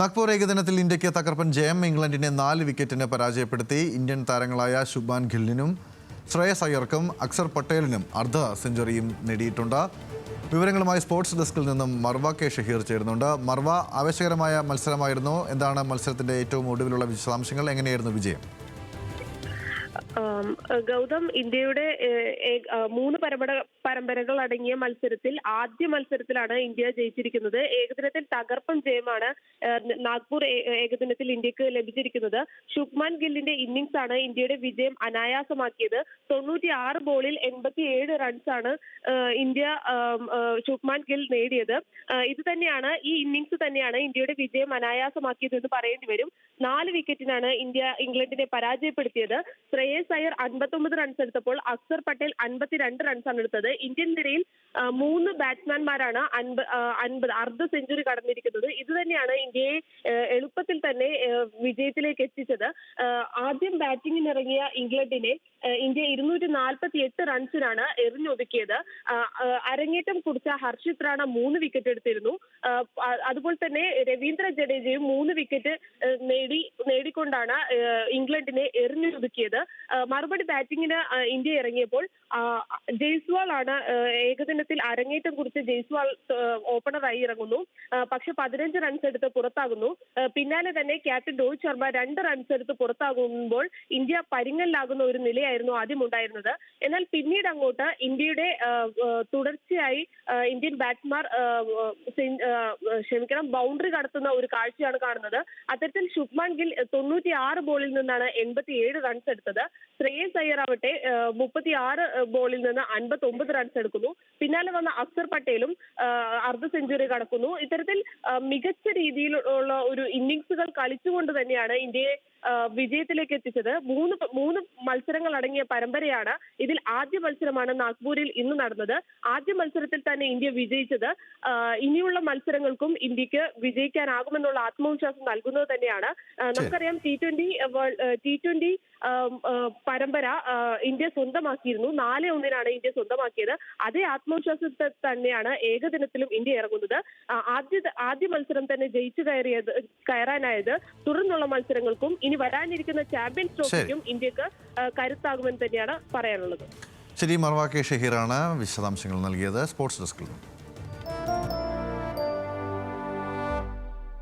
നാഗ്പൂർ ഏകദിനത്തിൽ ഇന്ത്യയ്ക്ക് തകർപ്പൻ ജയം ഇംഗ്ലണ്ടിനെ നാല് വിക്കറ്റിന് പരാജയപ്പെടുത്തി. ഇന്ത്യൻ താരങ്ങളായ ശുഭാൻ ഖില്ലിനും ശ്രേയസ് അയ്യർക്കും അക്സർ പട്ടേലിനും അർദ്ധ സെഞ്ചുറിയും നേടിയിട്ടുണ്ട്. വിവരങ്ങളുമായി സ്പോർട്സ് ഡെസ്കിൽ നിന്നും മർവ കെ ഷഹീർ ചേരുന്നുണ്ട്. മർവ ആവേശകരമായ മത്സരമായിരുന്നു. എന്താണ് മത്സരത്തിന്റെ ഏറ്റവും ഒടുവിലുള്ള വിശദാംശങ്ങൾ? എങ്ങനെയായിരുന്നു വിജയം? ഗൗതം ഇന്ത്യയുടെ മൂന്ന് പരമ്പര പരമ്പരകൾ അടങ്ങിയ മത്സരത്തിൽ ആദ്യ മത്സരത്തിലാണ് ഇന്ത്യ ജയിച്ചിരിക്കുന്നത്. ഏകദിനത്തിൽ തകർപ്പൻ ജയമാണ് നാഗ്പൂർ ഏകദിനത്തിൽ ഇന്ത്യയ്ക്ക് ലഭിച്ചിരിക്കുന്നത്. ശുഭ്മാൻ ഗില്ലിന്റെ ഇന്നിംഗ്സ് ആണ് ഇന്ത്യയുടെ വിജയം അനായാസമാക്കിയത്. തൊണ്ണൂറ്റി ആറ് ബോളിൽ എൺപത്തിയേഴ് റൺസാണ് ഇന്ത്യ ശുക്മാൻ ഗിൽ നേടിയത്. ഇത് തന്നെയാണ് ഈ ഇന്നിംഗ്സ് തന്നെയാണ് ഇന്ത്യയുടെ വിജയം അനായാസമാക്കിയത് എന്ന് പറയേണ്ടി വരും. നാല് വിക്കറ്റിനാണ് ഇന്ത്യ ഇംഗ്ലണ്ടിനെ പരാജയപ്പെടുത്തിയത്. ശ്രേയസ് അയ്യർ അൻപത്തൊമ്പത് റൺസ് എടുത്തപ്പോൾ അക്സർ പട്ടേൽ അൻപത്തിരണ്ട് റൺസാണ് എടുത്തത്. ഇന്ത്യൻ നിരയിൽ മൂന്ന് ബാറ്റ്സ്മാൻമാരാണ് അൻപ ആ, അൻപത് അർദ്ധ സെഞ്ചുറി കടന്നിരിക്കുന്നത്. ഇത് തന്നെയാണ് ഇന്ത്യയെ എളുപ്പത്തിൽ തന്നെ വിജയത്തിലേക്ക് എത്തിച്ചത്. ആദ്യം ബാറ്റിംഗിനിറങ്ങിയ ഇംഗ്ലണ്ടിനെ ഇന്ത്യ ഇരുന്നൂറ്റി നാൽപ്പത്തി എട്ട് റൺസിനാണ് എറിഞ്ഞൊതുക്കിയത് അരങ്ങേറ്റം കുറിച്ച ഹർഷിത് റാണ മൂന്ന് വിക്കറ്റ് എടുത്തിരുന്നു. അതുപോലെ തന്നെ രവീന്ദ്ര ജഡേജയും മൂന്ന് വിക്കറ്റ് നേടി നേടിക്കൊണ്ടാണ് ഇംഗ്ലണ്ടിനെ എറിഞ്ഞൊതുക്കിയത്. മറുപടി ബാറ്റിങ്ങിന് ഇന്ത്യ ഇറങ്ങിയപ്പോൾ ജയ്സ്വാൾ ആണ് ഏകദിനത്തിൽ അരങ്ങേറ്റം കുറിച്ച് ജയ്സ്വാൾ ഓപ്പണറായി ഇറങ്ങുന്നു. പക്ഷെ പതിനഞ്ച് റൺസ് എടുത്ത് പുറത്താകുന്നു. പിന്നാലെ തന്നെ ക്യാപ്റ്റൻ രോഹിത് ശർമ്മ രണ്ട് റൺസ് എടുത്ത് പുറത്താകുമ്പോൾ ഇന്ത്യ പരിങ്ങലിലാകുന്ന ഒരു നിലയായിരുന്നു ആദ്യം ഉണ്ടായിരുന്നത്. എന്നാൽ പിന്നീട് അങ്ങോട്ട് ഇന്ത്യയുടെ തുടർച്ചയായി ഇന്ത്യൻ ബാറ്റ്സ്മാർ ക്ഷമിക്കണം ബൗണ്ടറി കടത്തുന്ന ഒരു കാഴ്ചയാണ് കാണുന്നത്. അത്തരത്തിൽ ശുഭ്മാൻ ഗിൽ തൊണ്ണൂറ്റി ആറ് ബോളിൽ നിന്നാണ് എൺപത്തി ഏഴ് റൺസ് എടുത്തത്. ശ്രേയസ് അയ്യർ ആവട്ടെ മുപ്പത്തി ആറ് ബോളിൽ നിന്ന് അൻപത്തി ഒമ്പത് റൺസ് എടുക്കുന്നു. പിന്നാലെ വന്ന അക്സർ പട്ടേലും അർദ്ധ സെഞ്ചുറി കടക്കുന്നു. ഇത്തരത്തിൽ മികച്ച രീതിയിലുള്ള ഒരു ഇന്നിങ്സുകൾ കളിച്ചുകൊണ്ട് തന്നെയാണ് ഇന്ത്യയെ വിജയത്തിലേക്ക് എത്തിച്ചത്. മൂന്ന് മൂന്ന് മത്സരങ്ങൾ അടങ്ങിയ പരമ്പരയാണ് ഇതിൽ ആദ്യ മത്സരമാണ് നാഗ്പൂരിൽ ഇന്ന് നടന്നത്. ആദ്യ മത്സരത്തിൽ തന്നെ ഇന്ത്യ വിജയിച്ചത് ഇനിയുള്ള മത്സരങ്ങൾക്കും ഇന്ത്യയ്ക്ക് വിജയിക്കാനാകുമെന്നുള്ള ആത്മവിശ്വാസം നൽകുന്നത് തന്നെയാണ്. നമുക്കറിയാം ടി ട്വന്റി ടി ട്വന്റി പരമ്പര ഇന്ത്യ സ്വന്തമാക്കിയിരുന്നു. നാല് ഒന്നിനാണ് ഇന്ത്യ സ്വന്തമാക്കിയത്. അതേ ആത്മവിശ്വാസത്തെ തന്നെയാണ് ഏകദിനത്തിലും ഇന്ത്യ ഇറങ്ങുന്നത്. ആദ്യ ആദ്യ മത്സരം തന്നെ ജയിച്ചു കയറിയത് കയറാനായത് തുടർന്നുള്ള മത്സരങ്ങൾക്കും ഇനി വരാനിരിക്കുന്ന ചാമ്പ്യൻസ് ട്രോഫിക്കും ഇന്ത്യയ്ക്ക് കരുത്താകുമെന്ന് തന്നെയാണ് പറയാനുള്ളത്. ശരി മർവ കെ ഷഹീറാണ് വിശദാംശങ്ങൾ നൽകിയത്. സ്പോർട്സ് ഡെസ്കിൽ നിന്നും.